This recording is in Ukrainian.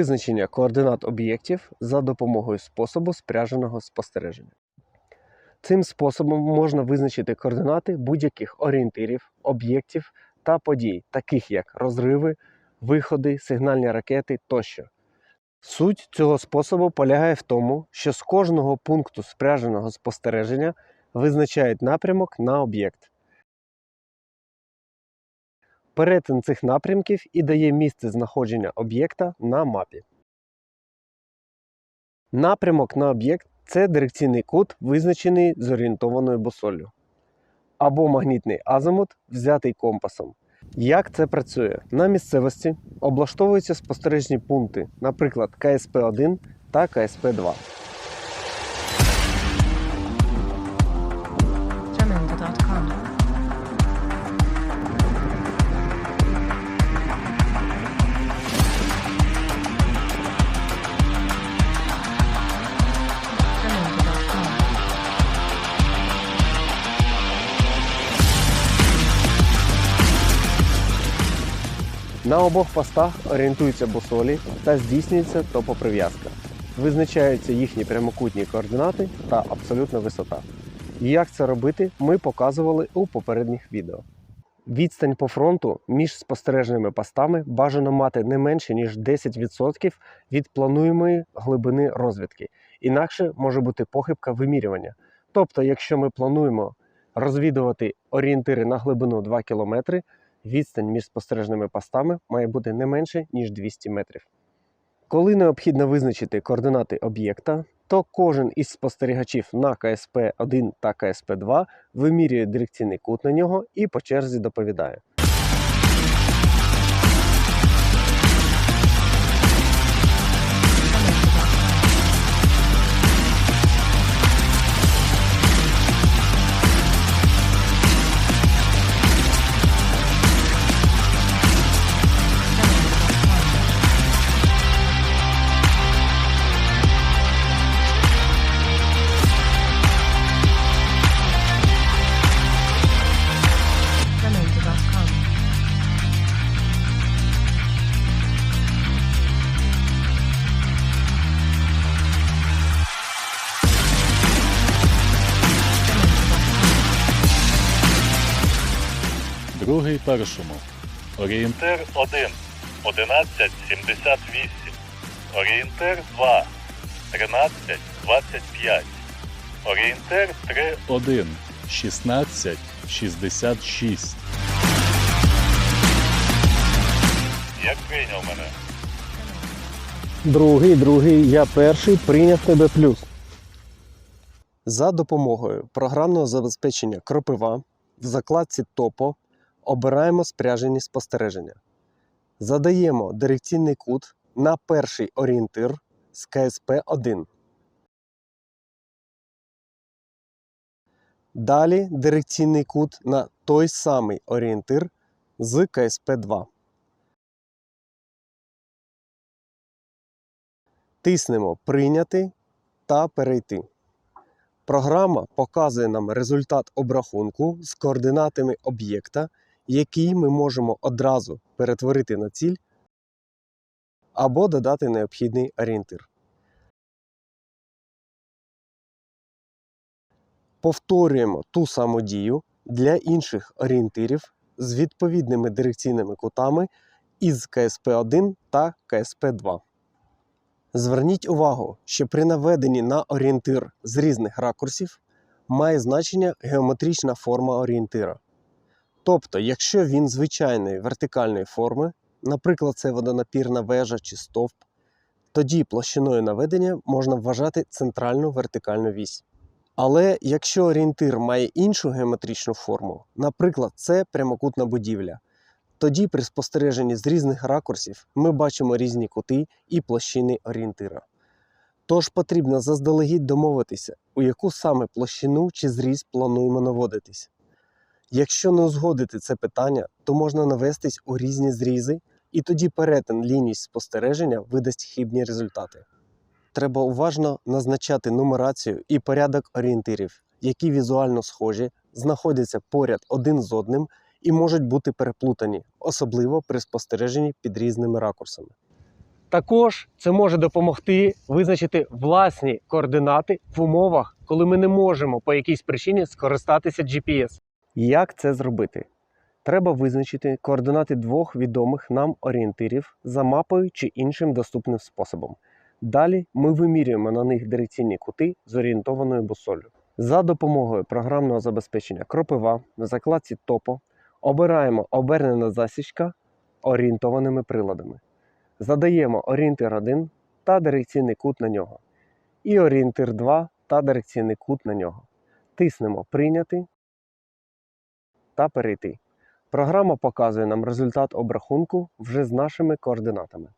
Визначення координат об'єктів за допомогою способу спряженого спостереження. Цим способом можна визначити координати будь-яких орієнтирів, об'єктів та подій, таких як розриви, виходи, сигнальні ракети тощо. Суть цього способу полягає в тому, що з кожного пункту спряженого спостереження визначають напрямок на об'єкт перетин цих напрямків і дає місце знаходження об'єкта на мапі. Напрямок на об'єкт це дирекційний кут, визначений зорієнтованою бусоллю. Або магнітний азимут, взятий компасом. Як це працює? На місцевості облаштовуються спостережні пункти, наприклад, КСП 1 та КСП 2 На обох постах орієнтуються бусолі та здійснюється топоприв'язка. Визначаються їхні прямокутні координати та абсолютна висота. Як це робити, ми показували у попередніх відео. Відстань по фронту між спостереженими постами бажано мати не менше ніж 10% від плануємої глибини розвідки, інакше може бути похибка вимірювання. Тобто, якщо ми плануємо розвідувати орієнтири на глибину 2 км, відстань між спостережними постами має бути не менше ніж 200 метрів. Коли необхідно визначити координати об'єкта, то кожен із спостерігачів на КСП-1 та КСП-2 вимірює дирекційний кут на нього і по черзі доповідає. Другий першому. Орієнтир Орієнтир 1 1178. Орієнтир 2 1325. Орієнтир 3 1 16 як прийняв мене. Другий, другий, я перший прийняв тебе плюс. За допомогою програмного забезпечення Кропива в закладці ТОПО обираємо спряжені спостереження. Задаємо дирекційний кут на перший орієнтир з КСП-1. Далі дирекційний кут на той самий орієнтир з КСП-2. Тиснемо Прийняти та Перейти. Програма показує нам результат обрахунку з координатами об'єкта, який ми можемо одразу перетворити на ціль або додати необхідний орієнтир. Повторюємо ту саму дію для інших орієнтирів з відповідними дирекційними кутами із КСП-1 та КСП-2. Зверніть увагу, що при наведенні на орієнтир з різних ракурсів має значення геометрична форма орієнтира. Тобто, якщо він звичайної вертикальної форми, наприклад, це водонапірна вежа чи стовп, тоді площиною наведення можна вважати центральну вертикальну вісь. Але якщо орієнтир має іншу геометричну форму, наприклад, це прямокутна будівля, тоді при спостереженні з різних ракурсів ми бачимо різні кути і площини орієнтира. Тож потрібно заздалегідь домовитися, у яку саме площину чи зріз плануємо наводитись. Якщо не узгодити це питання, то можна навестись у різні зрізи, і тоді перетин ліній спостереження видасть хибні результати. Треба уважно назначати нумерацію і порядок орієнтирів, які візуально схожі, знаходяться поряд один з одним і можуть бути переплутані, особливо при спостереженні під різними ракурсами. Також це може допомогти визначити власні координати в умовах, коли ми не можемо по якійсь причині скористатися GPS. Як це зробити? Треба визначити координати двох відомих нам орієнтирів за мапою чи іншим доступним способом. Далі ми вимірюємо на них дирекційні кути з орієнтованою бусолью. За допомогою програмного забезпечення Кропива в закладці Топо обираємо обернена засічка орієнтованими приладами. Задаємо орієнтир 1 та дирекційний кут на нього. І орієнтир 2 та дирекційний кут на нього. Тиснемо Прийняти та перейти. Програма показує нам результат обрахунку вже з нашими координатами.